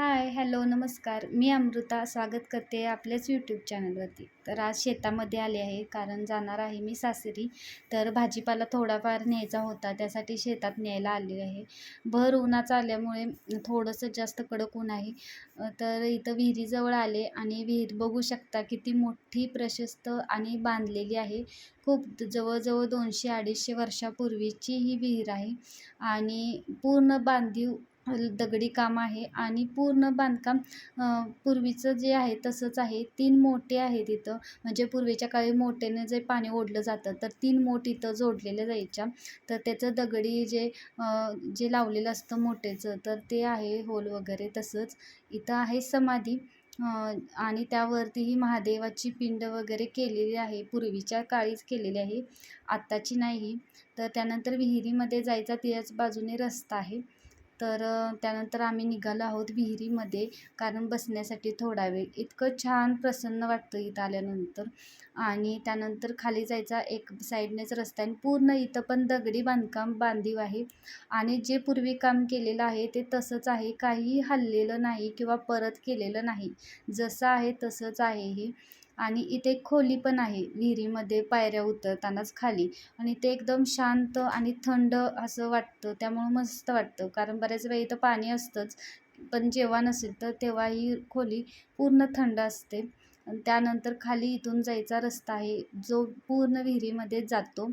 Hi hello नमस्कार. मी अमृता स्वागत करते आपल्याच यूट्यूब चॅनलवरती तर आज शेतामध्ये आले आहे कारण जाणार आहे मी सासरी. तर भाजीपाला थोडाफार न्यायचा होता त्यासाठी शेतात न्यायला आले आहे. भर उन्हाचा आल्यामुळे थोडंसं जास्त कडक ऊन आहे. तर इथं विहिरीजवळ आले आणि विहीर बघू शकता किती मोठी प्रशस्त आणि बांधलेली आहे. खूप जवळजवळ दोनशे अडीचशे वर्षापूर्वीची ही विहीर आहे. आणि पूर्ण बांधीव दगडी काम आहे आणि पूर्ण बांधकाम पूर्वीचं जे आहे तसंच आहे. तीन मोठे आहेत इथं. म्हणजे पूर्वीच्या काळी मोठ्याने जे पाणी ओढलं जातं तर तीन मोठ इथं जोडलेल्या जायच्या. तर त्याचं दगडी जे जे लावलेलं असतं मोठेचं तर ते आहे होल वगैरे तसंच. इथं आहे समाधी आणि त्यावरतीही महादेवाची पिंड वगैरे केलेली आहे. पूर्वीच्या काळीच केलेली आहे. आत्ताची नाही. तर त्यानंतर विहिरीमध्ये जायचा त्याच बाजूने रस्ता आहे. तर त्यानंतर आम्ही निघालो आहोत विहिरीमध्ये कारण बसण्यासाठी थोडा वेळ. इतकं छान प्रसन्न वाटतं इथं आल्यानंतर. आणि त्यानंतर खाली जायचा एक साईडनेच रस्ता आहे. आणि पूर्ण इथं पण दगडी बांधकाम बांधीव आहे. आणि जे पूर्वी काम केलेलं आहे ते तसंच आहे. काहीही हललेलं नाही किंवा परत केलेलं नाही. जसं आहे तसंच आहे हे. आणि इथे खोली पण आहे. विहिरीमध्ये पायऱ्या उतरतानाच खाली. आणि ते एकदम शांत आणि थंड असं वाटतं. त्यामुळं मस्त वाटतं. कारण बऱ्याच वेळी इथं पाणी असतंच. पण जेव्हा नसेल तर तेव्हा ही खोली पूर्ण थंड असते. आणि त्यानंतर खाली इथून जायचा रस्ता आहे. जो पूर्ण विहिरीमध्ये जातो.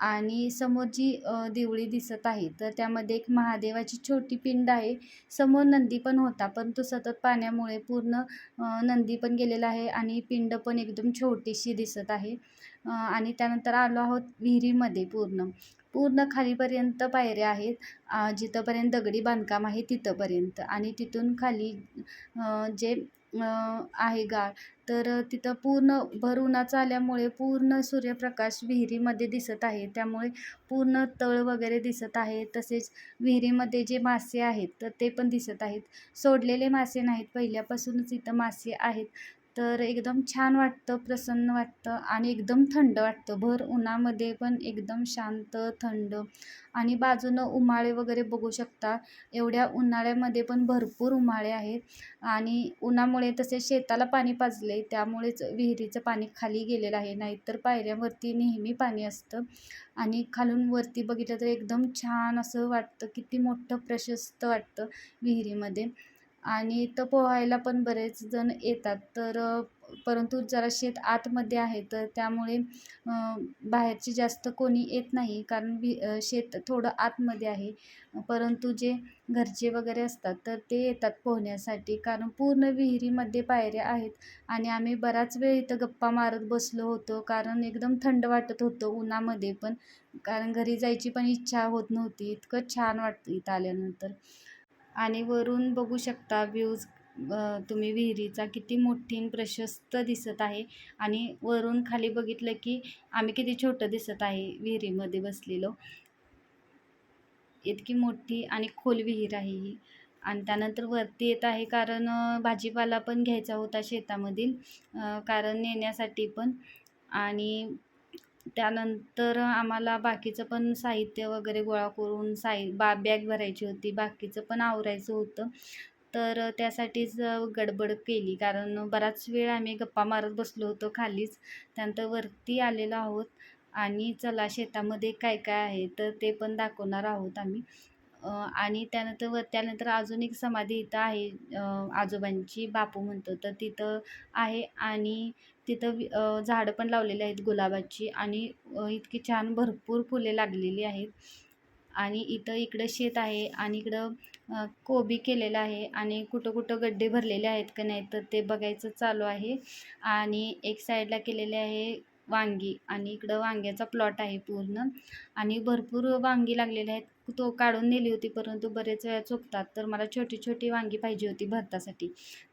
आणि समोर जी देवळी दिसत आहे तर त्यामध्ये एक महादेवाची छोटी पिंड आहे. समोर नंदी पण होता पण तो सतत पाण्यामुळे पूर्ण नंदी पण गेलेला आहे आणि पिंड पण एकदम छोटीशी दिसत आहे. आणि त्यानंतर आलो आहोत विहिरीमध्ये पूर्ण. पूर्ण खालीपर्यंत पायऱ्या आहेत. जिथंपर्यंत दगडी बांधकाम आहे तिथंपर्यंत. आणि तिथून खाली जे आहे गाळ. तर तिथं पूर्ण भर उन्हाचं आल्यामुळे पूर्ण सूर्यप्रकाश विहिरीमध्ये दिसत आहे. त्यामुळे पूर्ण तळ वगैरे दिसत आहे. तसेच विहिरीमध्ये जे मासे आहेत तर ते पण दिसत आहेत. सोडलेले मासे नाहीत. पहिल्यापासूनच इथं मासे आहेत. तर एकदम छान वाटतं प्रसन्न वाटतं आणि एकदम थंड वाटतं. भर उन्हामध्ये पण एकदम शांत थंड आणि बाजूनं उमाळे वगैरे बघू शकता. एवढ्या उन्हाळ्यामध्ये पण भरपूर उमाळे आहेत आणि उन्हामुळे तसे शेताला पाणी पाजले त्यामुळेच विहिरीचं पाणी खाली गेलेलं आहे. नाहीतर पायऱ्यावरती नेहमी पाणी असतं आणि खालून वरती बघितलं तर एकदम छान असं वाटतं किती मोठं प्रशस्त वाटतं विहिरीमध्ये. आणि इथं पोहायला पण बरेच जण येतात. तर परंतु जरा शेत आतमध्ये आहे तर त्यामुळे बाहेरचे जास्त कोणी येत नाही. कारण वि शेत थोडं आतमध्ये आहे. परंतु जे घरचे वगैरे असतात तर ते येतात पोहण्यासाठी. कारण पूर्ण विहिरीमध्ये पायऱ्या आहेत आणि आम्ही बराच वेळ इथं गप्पा मारत बसलो होतो. कारण एकदम थंड वाटत होतं उन्हामध्ये पण. कारण घरी जायची पण इच्छा होत नव्हती. इतकं छान वाटतं इथं आल्यानंतर. आणि वरून बघू शकता व्ह्यूज तुम्ही विहिरीचा किती मोठी आणि प्रशस्त दिसत आहे. आणि वरून खाली बघितलं की आम्ही किती छोटं दिसत आहे विहिरीमध्ये बसलेलो. इतकी मोठी आणि खोल विहीर आहे ही. आणि त्यानंतर वरती येत आहे कारण भाजीपाला पण घ्यायचा होता शेतामधील कारण नेण्यासाठी पण. आणि त्यानंतर आम्हाला बाकीचं पण साहित्य वगैरे गोळा करून साई बा बॅग भरायची होती. बाकीचं पण आवरायचं होतं. तर त्यासाठीच गडबड केली. कारण बराच वेळ आम्ही गप्पा मारत बसलो होतो खालीच. त्यानंतर वरती आलेलो आहोत आणि चला शेतामध्ये काय काय आहे तर ते पण दाखवणार आहोत आम्ही. आणि त्यानंतर व त्यानंतर अजून एक समाधी इथं आहे. आजोबांची बापू म्हणतो तर तिथं आहे. आणि तिथं झाडं पण लावलेली आहेत गुलाबाची आणि इतकी छान भरपूर फुले लागलेली आहेत. आणि इथं इकडं शेत आहे आणि इकडं कोबी केलेलं आहे आणि कुठं कुठं गड्डे भरलेले आहेत का नाही तर ते बघायचं चालू आहे. आणि एक साईडला केलेले आहे वांगी आणि इकडं वांग्याचा प्लॉट आहे पूर्ण. आणि भरपूर वांगी लागलेले आहेत. तो काढून नेली होती परंतु बरेच वेळा चुकतात तर मला छोटी छोटी वांगी पाहिजे होती भरतासाठी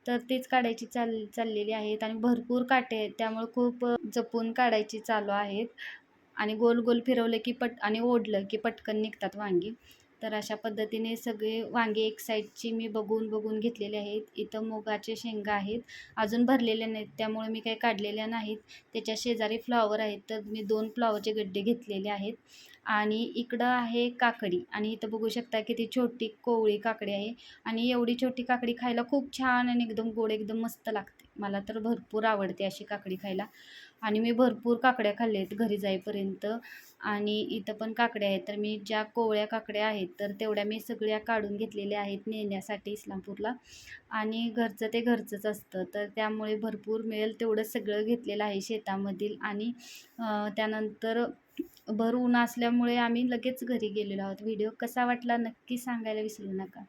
तर तीच काढायची चाल चाललेली आहेत आणि भरपूर काटे आहेत. त्यामुळे खूप जपून काढायची चालू आहेत. आणि गोल गोल फिरवलं की पट आणि ओढलं की पटकन निघतात वांगी. तर अशा पद्धतीने सगळे वांगे एक साईडची मी बघून बघून घेतलेले आहेत. इथं मुगाचे शेंगा आहेत. अजून भरलेल्या नाहीत त्यामुळे मी काही काढलेल्या नाहीत. त्याच्या शेजारी फ्लॉवर आहेत तर मी दोन फ्लॉवरचे गड्डे घेतलेले आहेत. आणि इकडं आहे काकडी. आणि इथं बघू शकता की ती छोटी कोवळी काकडी आहे. आणि एवढी छोटी काकडी खायला खूप छान आणि एकदम गोड एकदम मस्त लागते. मला तर भरपूर आवडते अशी काकडी खायला. आणि मी भरपूर काकड्या खाल्ल्या आहेत घरी जाईपर्यंत. आणि इथं पण काकड्या आहेत. तर मी ज्या कोवळ्या काकड्या आहेत तर तेवढ्या मी सगळ्या काढून घेतलेल्या आहेत नेण्यासाठी इस्लामपूरला. आणि घरचं ते घरचंच असतं. तर त्यामुळे भरपूर मिळेल तेवढं सगळं घेतलेलं आहे शेतामधील. आणि त्यानंतर भर ऊन असल्यामुळे आम्ही लगेच घरी गेलेलो आहोत. व्हिडिओ कसा वाटला नक्की सांगायला विसरू नका.